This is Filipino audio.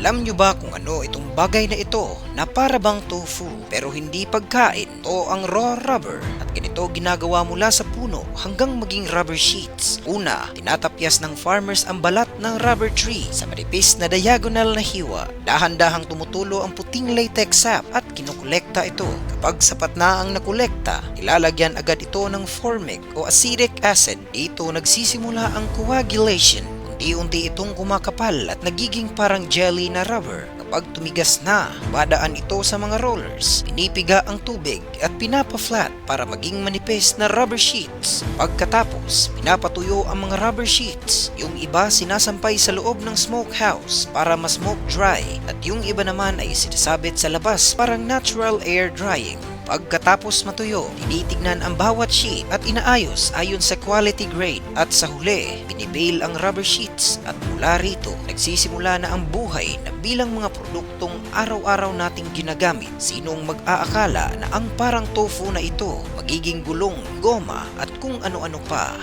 Alam nyo ba kung ano itong bagay na ito na para bang tofu pero hindi pagkain? Ito ang raw rubber at ganito ginagawa mula sa puno hanggang maging rubber sheets. Una, tinatapyas ng farmers ang balat ng rubber tree sa manipis na diagonal na hiwa. Dahan-dahang tumutulo ang puting latex sap at kinukolekta ito. Kapag sapat na ang nakolekta, ilalagyan agad ito ng formic o acetic acid. Dito nagsisimula ang coagulation Unti-unti itong kumakapal at nagiging parang jelly na rubber. Kapag tumigas na, badaan ito sa mga rollers. Pinipiga ang tubig at pinapa-flat para maging manipis na rubber sheets. Pagkatapos, pinapatuyo ang mga rubber sheets. Yung iba sinasampay sa loob ng smokehouse para ma-smoke dry at yung iba naman ay sinasabit sa labas parang natural air drying. Pagkatapos matuyo, tinitignan ang bawat sheet at inaayos ayon sa quality grade at sa huli, binibale ang rubber sheets at mula rito, nagsisimula na ang buhay na bilang mga produktong araw-araw nating ginagamit. Sinong mag-aakala na ang parang tofu na ito magiging gulong, goma at kung ano-ano pa.